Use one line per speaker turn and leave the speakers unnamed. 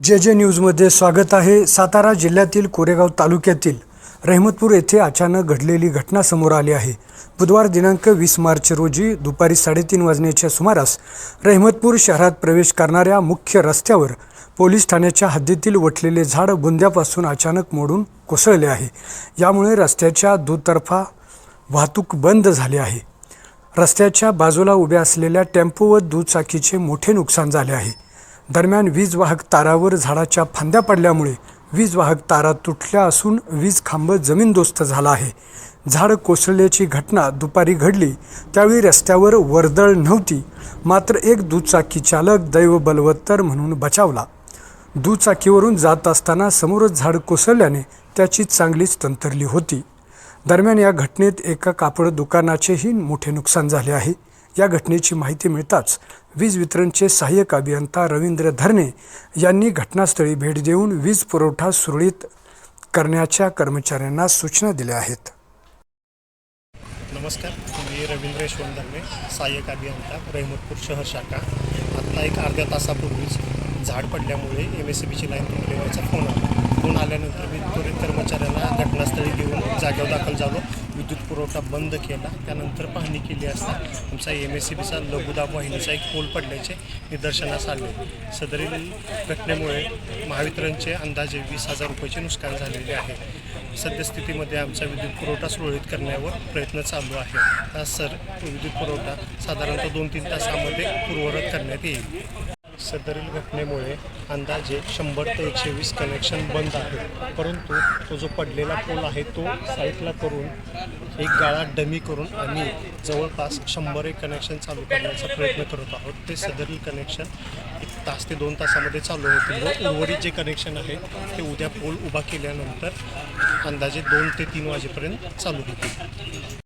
जे जे न्यूजमध्ये स्वागत आहे. सातारा जिल्ह्यातील कोरेगाव तालुक्यातील रहमतपूर येथे अचानक घडलेली घटना समोर आली आहे. बुधवार दिनांक वीस मार्च रोजी दुपारी साडेतीन वाजण्याच्या सुमारास रहमतपूर शहरात प्रवेश करणाऱ्या मुख्य रस्त्यावर पोलीस ठाण्याच्या हद्दीतील वटलेले झाड बुंद्यापासून अचानक मोडून कोसळले आहे. यामुळे रस्त्याच्या दुतर्फा वाहतूक बंद झाली आहे. रस्त्याच्या बाजूला उभ्या असलेल्या टेम्पो व दुचाकीचे मोठे नुकसान झाले आहे. दरम्यान वीज वाहक तारावर झाडाच्या फांद्या पडल्यामुळे वीज वाहक तारा तुटल्या असून वीज खांब जमीनदोस्त झाला आहे. झाड कोसळल्याची घटना दुपारी घडली. त्यावेळी रस्त्यावर वर्दळ नव्हती मात्र एक दुचाकी चालक दैव बलवत्तर म्हणून बचावला. दुचाकीवरून जात असताना समोरच झाड कोसळल्याने त्याची चांगलीच तंतरली होती. दरम्यान या घटनेत एका कापड दुकानाचेही मोठे नुकसान झाले आहे. या घटनेची माहिती मिळताच वीज वितरणचे सहाय्यक अभियंता रवींद्र धरणे यांनी घटनास्थळी भेट देऊन वीज पुरवठा सुरळीत करण्याच्या कर्मचाऱ्यांना सूचना दिल्या आहेत.
नमस्कार मी रवींद्र यशवंत धरणे सहाय्यक अभियंता रहमतपूर शहर शाखा. आत्ता एक अर्ध्या तासापूर्वीच झाड पडल्यामुळे एम एस सी बीची लाईन तुटल्याचा फोन आला. फोन आल्यानंतर मी त्वरित कर्मचाऱ्यांना घटनास्थळी घेऊन जागेवर दाखल झालो. विद्युत पुरवठा बंद केला. त्यानंतर पाहणी केली असता आमचा एम एस सी बीचा लघुदाब वाहिनीचा एक पोल पडल्याचे निदर्शनास आले. सदरील घटनेमुळे महावितरणचे अंदाजे वीस हजार रुपयाचे नुकसान झालेले आहे. सद्यस्थितीमध्ये आमचा विद्युत पुरवठा सुरळीत करण्यावर प्रयत्न चालू आहे. हा सर विद्युत पुरवठा साधारणतः दोन तीन तासामध्ये पूर्ववत करण्यात येईल. सदरील घटनेमुळे अंदाजे शंभर ते एकशे वीस कनेक्शन बंद आहे परंतु तो जो पडलेला पोल आहे तो साईटला करून एक गाळा डमी करून आम्ही जवळपास शंभर एक कनेक्शन चालू करण्याचा प्रयत्न करत आहोत. ते सदरील कनेक्शन एक तास ते दोन तासामध्ये चालू होतील. व उर्वरित जे कनेक्शन आहे ते उद्या पोल उभा केल्यानंतर अंदाजे दोन ते तीन वाजेपर्यंत चालू होतील.